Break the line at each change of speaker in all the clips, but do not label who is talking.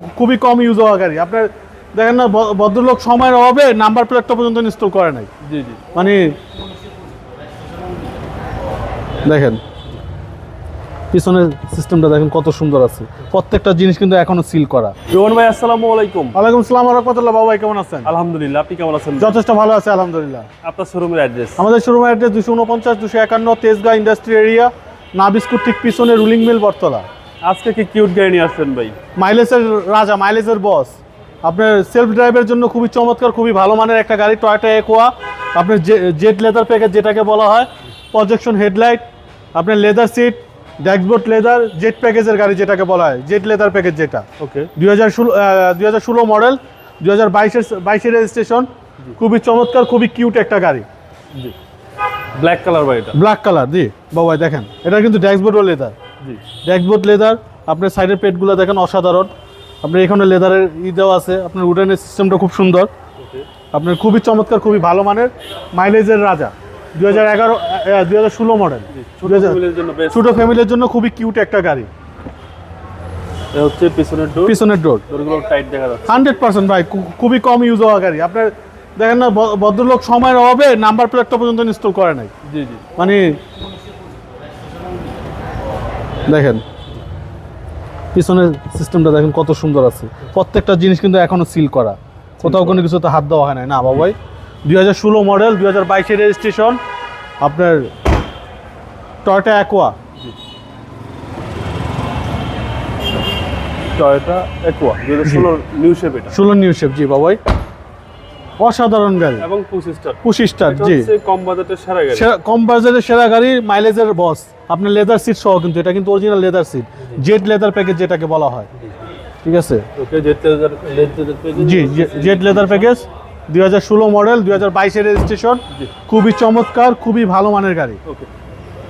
খুবই কম ইউজ হওয়া গাড়ি। আপনার দেখেন না ভদ্রলোক সময়ের অভাবে নাম্বার প্লেটটা পর্যন্ত ইনস্টল করে নাই।
জি জি।
মানে দেখেন পিছনের সিস্টেমটা দেখেন কত সুন্দর আছে। প্রত্যেকটা জিনিস কিন্তু এখনও সিল করা।
রোহন ভাই আসসালামু আলাইকুম।
ওয়ালাইকুম সালাম রহমতুল্লাহ। বাবা ভাই কেমন আছেন?
আলহামদুলিল্লাহ আপনি কেমন আছেন?
যথেষ্ট ভালো আছে আলহামদুলিল্লাহ।
আপনার শোরুমের অ্যাড্রেস
আমাদের শোরুমের অ্যাড্রেস দুশো উনপঞ্চাশ দুশো একান্ন তেজগাঁ ইন্ডাস্ট্রি এরিয়া নাবিস্কুট ঠিক পিছনে রুলিং মিল বটতলা।
আজকে কি কিউট গাড়ি নিয়ে আসছেন ভাই?
মাইলেজের রাজা মাইলেজের বস আপনার সেলফ ড্রাইভের জন্য খুবই চমৎকার খুবই ভালো মানের একটা গাড়ি টয়টা একোয়া আপনার জেট লেদার প্যাকেজ যেটাকে বলা হয় প্রজেকশন হেডলাইট আপনার leather seat dashboard leather jet প্যাকেজের গাড়ি যেটাকে বলা হয় জেট লেদার প্যাকেজ যেটা।
ওকে
দুই হাজার ষোলো দুই হাজার ষোলো মডেল দুই হাজার বাইশের বাইশের রেজিস্ট্রেশন খুবই চমৎকার খুবই কিউট একটা গাড়ি।
জি। ব্ল্যাক কালার ভাই এটা।
Black colour ji. বাবাই দেখেন এটা কিন্তু ড্যাশবোর্ডও লেদার ড্যাশবোর্ড লেদার আপনার সাইডের পেটগুলো দেখেন অসাধারণ। আপনার এখানে লেদারের ই দেওয়া আছে আপনার উডেনের সিস্টেমটা খুব সুন্দর। আপনার খুবই চমৎকার খুবই ভালো মানের মাইলেজের রাজা। দু হাজার এগারো দুই হাজার ষোলো মডেল
ছোট ফ্যামিলির জন্য বেস্ট
ছোটো ফ্যামিলির জন্য খুবই কিউট একটা গাড়ি।
হচ্ছে পিছনের ডোর
পিছনের ডোর
ডোরগুলো টাইট দেখা যাচ্ছে।
হান্ড্রেড পার্সেন্ট ভাই খুবই কম ইউজ হওয়া গাড়ি। আপনার দেখেন না ভদ্রলোক সময়ের অভাবে নাম্বার প্লেটটা পর্যন্ত ইনস্টল করে নাই।
জি জি।
মানে দেখেন। পিছনের সিস্টেমটা দেখেন কত সুন্দর আছে। প্রত্যেকটা জিনিস কিন্তু এখনও সিল করা। কোথাও কোনো কিছুতে হাত দেওয়া হয় নাই না বাবাই দুই হাজার ষোলো মডেল দুই হাজার বাইশের রেজিস্ট্রেশন আপনার টয়টা অ্যাকোয়া
টয়োটা একোয়া দুই হাজার ষোলোর নিউ শেপ এটা।
ষোলো নিউ শেপ জি বাবাই অসাধারণ গাড়ি।
এবং পঁচিশ স্টার
পঁচিশ স্টার জি।
কম বাজেটের সেরা গাড়ি।
কম বাজারের সেরা গাড়ি মাইলেজের বস আপনার লেদার সিট সহ কিন্তু এটা কিন্তু original leather seat jet leather package যেটাকে বলা হয়। ঠিক আছে?
Okay Z leather leather
jet leather package দুই হাজার ষোলো মডেল দুই হাজার বাইশের রেজিস্ট্রেশন খুবই চমৎকার খুবই ভালো মানের গাড়ি।
ওকে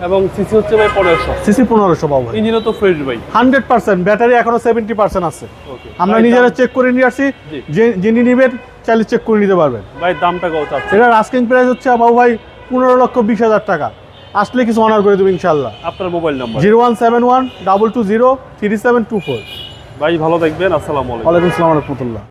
এবং সিসি হচ্ছে ভাই পনেরোশো।
সিসি পনেরোশো পাবো
ইঞ্জিনও তো ফ্রেশ ভাই।
হান্ড্রেড পার্সেন্ট ব্যাটারি এখনও সেভেন্টি পার্সেন্ট আছে। আমরা নিজেরা চেক করে নিয়ে আসছি যিনি নিবেন চাইলে চেক করে নিতে পারবেন।
ভাই দামটা কত
এটার আস্কিং প্রাইস হচ্ছে বাবু ভাই পনেরো লক্ষ বিশ হাজার টাকা। আসলে কিছু অনার করে দেবো ইনশাল্লাহ
আপনার mobile number
zero one seven one double two zero three seven two four.
ভাই ভালো দেখবেন আসসালামু আলাইকুম।
ওয়ালাইকুম আসসালাম রহমতুল্লাহ।